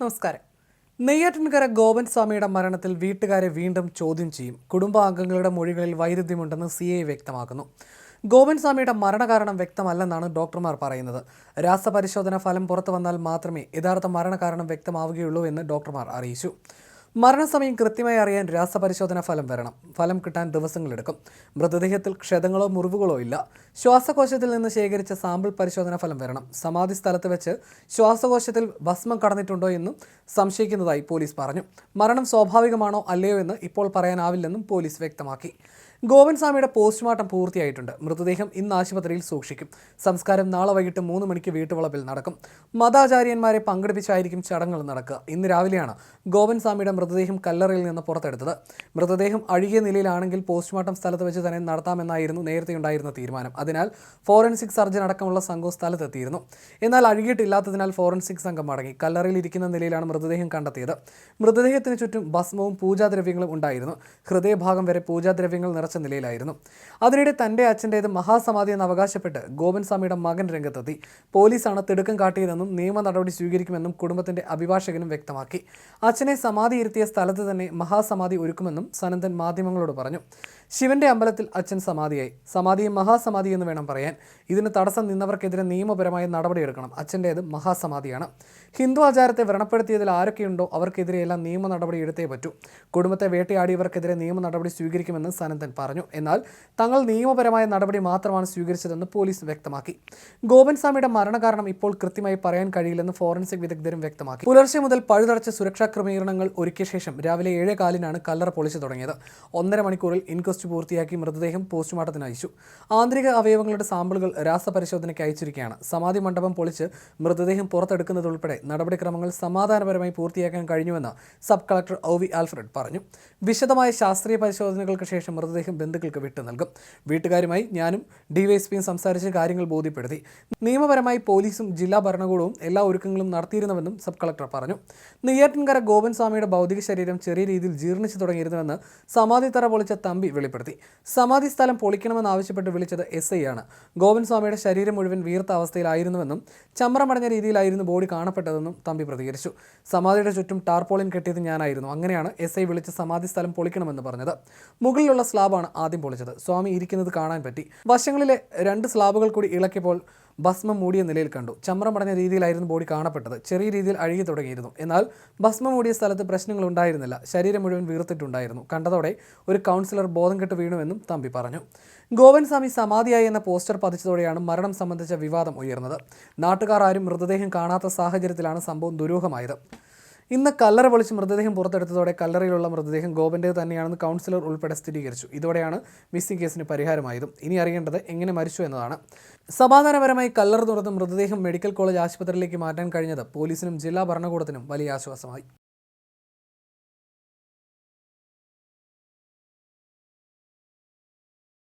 നമസ്കാരം. നെയ്യാറ്റിൻകര ഗോപൻ സ്വാമിയുടെ മരണത്തിൽ വീട്ടുകാരെ വീണ്ടും ചോദ്യം ചെയ്യും. കുടുംബാംഗങ്ങളുടെ മൊഴികളിൽ വൈരുദ്ധ്യമുണ്ടെന്ന് സി ഐ വ്യക്തമാക്കുന്നു. ഗോപൻ സ്വാമിയുടെ മരണകാരണം വ്യക്തമല്ലെന്നാണ് ഡോക്ടർമാർ പറയുന്നത്. രാസപരിശോധന ഫലം പുറത്തു വന്നാൽ മാത്രമേ യഥാർത്ഥ മരണകാരണം വ്യക്തമാവുകയുള്ളൂ എന്ന് ഡോക്ടർമാർ അറിയിച്ചു. മരണസമയം കൃത്യമായി അറിയാൻ രാസപരിശോധന ഫലം വരണം. ഫലം കിട്ടാൻ ദിവസങ്ങളെടുക്കും. മൃതദേഹത്തിൽ ക്ഷതങ്ങളോ മുറിവുകളോ ഇല്ല. ശ്വാസകോശത്തിൽ നിന്ന് ശേഖരിച്ച സാമ്പിൾ പരിശോധനാ ഫലം വരണം. സമാധി സ്ഥലത്ത് വെച്ച് ശ്വാസകോശത്തിൽ ഭസ്മം കടന്നിട്ടുണ്ടോ എന്നും സംശയിക്കുന്നതായി പോലീസ് പറഞ്ഞു. മരണം സ്വാഭാവികമാണോ അല്ലയോ എന്ന് ഇപ്പോൾ പറയാനാവില്ലെന്നും പോലീസ് വ്യക്തമാക്കി. ഗോവൻ സ്വാമിയുടെ പോസ്റ്റ്മോർട്ടം പൂർത്തിയായിട്ടുണ്ട്. മൃതദേഹം ഇന്ന് ആശുപത്രിയിൽ സൂക്ഷിക്കും. സംസ്കാരം നാളെ വൈകിട്ട് മൂന്ന് മണിക്ക് വീട്ടുവളപ്പിൽ നടക്കും. മതാചാര്യന്മാരെ പങ്കെടുപ്പിച്ചായിരിക്കും ചടങ്ങുകൾ നടക്കുക. ഇന്ന് രാവിലെയാണ് ഗോവൻ സ്വാമിയുടെ മൃതദേഹം കല്ലറയിൽ നിന്ന് പുറത്തെടുത്തത്. മൃതദേഹം അഴുകിയ നിലയിലാണെങ്കിൽ പോസ്റ്റ്മോർട്ടം സ്ഥലത്ത് വെച്ച് തന്നെ നടത്താമെന്നായിരുന്നു നേരത്തെ ഉണ്ടായിരുന്ന തീരുമാനം. അതിനാൽ ഫോറൻസിക് സർജൻ അടക്കമുള്ള സംഘം സ്ഥലത്തെത്തിയിരുന്നു. എന്നാൽ അഴുകിയിട്ടില്ലാത്തതിനാൽ ഫോറൻസിക് സംഘം മടങ്ങി. കല്ലറയിൽ ഇരിക്കുന്ന നിലയിലാണ് മൃതദേഹം കണ്ടെത്തിയത്. മൃതദേഹത്തിന് ചുറ്റും ഭസ്മവും പൂജാദ്രവ്യങ്ങളും ഉണ്ടായിരുന്നു. ഹൃദയഭാഗം വരെ പൂജാദ്രവ്യങ്ങൾ നിറച്ച നിലയിലായിരുന്നു. അതിനിടെ തന്റെ അച്ഛന്റേത് മഹാസമാധി എന്ന് അവകാശപ്പെട്ട് ഗോപൻ സ്വാമിയുടെ മകൻ രംഗത്തെത്തി. പോലീസാണ് തിടുക്കം കാട്ടിയതെന്നും നിയമ നടപടി സ്വീകരിക്കുമെന്നും കുടുംബത്തിന്റെ അഭിഭാഷകനും വ്യക്തമാക്കി. അച്ഛനെ സമാധി ഇരുത്തിയ സ്ഥലത്ത് തന്നെ മഹാസമാധി ഒരുക്കുമെന്നും സനന്ദൻ മാധ്യമങ്ങളോട് പറഞ്ഞു. ശിവന്റെ അമ്പലത്തിൽ അച്ഛൻ സമാധിയായി. സമാധിയെ മഹാസമാധി എന്ന് വേണം പറയാൻ. ഇതിന് തടസ്സം നിന്നവർക്കെതിരെ നിയമപരമായ നടപടിയെടുക്കണം. അച്ഛന്റേത് മഹാസമാധിയാണ്. ഹിന്ദു ആചാരത്തെ വ്രണപ്പെടുത്തിയതിൽ ആരൊക്കെയുണ്ടോ അവർക്കെതിരെയെല്ലാം നിയമ നടപടി എടുത്തേ പറ്റൂ. കുടുംബത്തെ വേട്ടയാടിയവർക്കെതിരെ നിയമ നടപടി സ്വീകരിക്കുമെന്ന് സനന്ദൻ പറഞ്ഞു. എന്നാൽ തങ്ങൾ നിയമപരമായ നടപടി മാത്രമാണ് സ്വീകരിച്ചതെന്ന് പോലീസ് വ്യക്തമാക്കി. ഗോപൻ സ്വാമിയുടെ മരണകാരണം ഇപ്പോൾ കൃത്യമായി പറയാൻ കഴിയില്ലെന്ന് ഫോറൻസിക് വിദഗ്ധരും വ്യക്തമാക്കി. പുലർച്ചെ മുതൽ പഴുതടച്ച സുരക്ഷാ ക്രമീകരണങ്ങൾ ഒരുക്കിയ ശേഷം രാവിലെ ഏഴേ കാലിനാണ് കല്ലറ പൊളിച്ചു തുടങ്ങിയത്. ഒന്നര മണിക്കൂറിൽ ഇൻക്വസ്റ്റ് പൂർത്തിയാക്കി മൃതദേഹം പോസ്റ്റ്മോർട്ടത്തിന് അയച്ചു. ആന്തരിക അവയവങ്ങളുടെ സാമ്പിളുകൾ രാസപരിശോധനയ്ക്ക് അയച്ചിരിക്കുകയാണ്. സമാധി മണ്ഡപം പൊളിച്ച് മൃതദേഹം പുറത്തെടുക്കുന്നതുൾപ്പെടെ നടപടിക്രമങ്ങൾ സമാധാനപരമായി പൂർത്തിയാക്കാൻ കഴിഞ്ഞുവെന്ന് sub collector O V Alfred പറഞ്ഞു. വിശദമായ ശാസ്ത്രീയ പരിശോധനകൾക്ക് ശേഷം മൃതദേഹം ബന്ധുക്കൾക്ക് വിട്ടു നൽകും. വീട്ടുകാരുമായി ഞാനും ഡിവൈഎസ്പിയും സംസാരിച്ച് കാര്യങ്ങൾ ബോധ്യപ്പെടുത്തി. നിയമപരമായി പോലീസും ജില്ലാ ഭരണകൂടവും എല്ലാ ഒരുക്കങ്ങളും നടത്തിയിരുന്നുവെന്നും സബ് കളക്ടർ പറഞ്ഞു. നെയ്യാറ്റിൻകര ഗോപൻ സ്വാമിയുടെ ഭൗതിക ശരീരം ചെറിയ രീതിയിൽ ജീർണിച്ചു തുടങ്ങിയിരുന്നുവെന്ന് സമാധി തറ പൊളിച്ച തമ്പി വെളിപ്പെടുത്തി. സമാധി സ്ഥലം പൊളിക്കണമെന്നാവശ്യപ്പെട്ട് വിളിച്ചത് എസ് ഐ ആണ്. ഗോപൻ സ്വാമിയുടെ ശരീരം മുഴുവൻ വീർത്ത അവസ്ഥയിലായിരുന്നുവെന്നും ചമ്രമടഞ്ഞ രീതിയിലായിരുന്നു ബോഡി കാണപ്പെട്ടതെന്നും തമ്പി പ്രതികരിച്ചു. സമാധിയുടെ ചുറ്റും ടാർപോളിൻ കെട്ടിയത് ഞാനായിരുന്നു. അങ്ങനെയാണ് എസ് ഐ വിളിച്ച് സമാധി സ്ഥലം പൊളിക്കണമെന്ന് പറഞ്ഞത്. മുകളിലുള്ള സ്ലാബാണ് ആദ്യം പൊളിച്ചത്. സ്വാമി ഇരിക്കുന്നത് കാണാൻ പറ്റി. വശങ്ങളിലെ രണ്ട് സ്ലാബുകൾ കൂടി ഇളക്കിയപ്പോൾ ഭസ്മം മൂടിയ നിലയിൽ കണ്ടു. ചമ്രം പടഞ്ഞ രീതിയിലായിരുന്നു ബോഡി കാണപ്പെട്ടത്. ചെറിയ രീതിയിൽ അഴുകി തുടങ്ങിയിരുന്നു. എന്നാൽ ഭസ്മം മൂടിയ സ്ഥലത്ത് പ്രശ്നങ്ങൾ ഉണ്ടായിരുന്നില്ല. ശരീരം മുഴുവൻ വീർത്തിട്ടുണ്ടായിരുന്നു. കണ്ടതോടെ ഒരു കൗൺസിലർ ബോധം കെട്ട് വീണുവെന്നും തമ്പി പറഞ്ഞു. ഗോവൻ സ്വാമി സമാധിയായി എന്ന പോസ്റ്റർ പതിച്ചതോടെയാണ് മരണം സംബന്ധിച്ച വിവാദം ഉയർന്നത്. നാട്ടുകാർ ആരും മൃതദേഹം കാണാത്ത സാഹചര്യത്തിലാണ് സംഭവം ദുരൂഹമായത്. ഇന്ന് കല്ലറ പൊളിച്ച് മൃതദേഹം പുറത്തെടുത്തതോടെ കല്ലറയിലുള്ള മൃതദേഹം ഗോപന്റെ തന്നെയാണെന്ന് കൗൺസിലർ ഉൾപ്പെടെ സ്ഥിരീകരിച്ചു. ഇതോടെയാണ് മിസ്സിംഗ് കേസിന് പരിഹാരമായതും. ഇനി അറിയേണ്ടത് എങ്ങനെ മരിച്ചു എന്നതാണ്. സമാധാനപരമായി കല്ലറ തുറന്ന് മൃതദേഹം മെഡിക്കൽ കോളേജ് ആശുപത്രിയിലേക്ക് മാറ്റാൻ കഴിഞ്ഞത് പോലീസിനും ജില്ലാ ഭരണകൂടത്തിനും വലിയ ആശ്വാസമായി.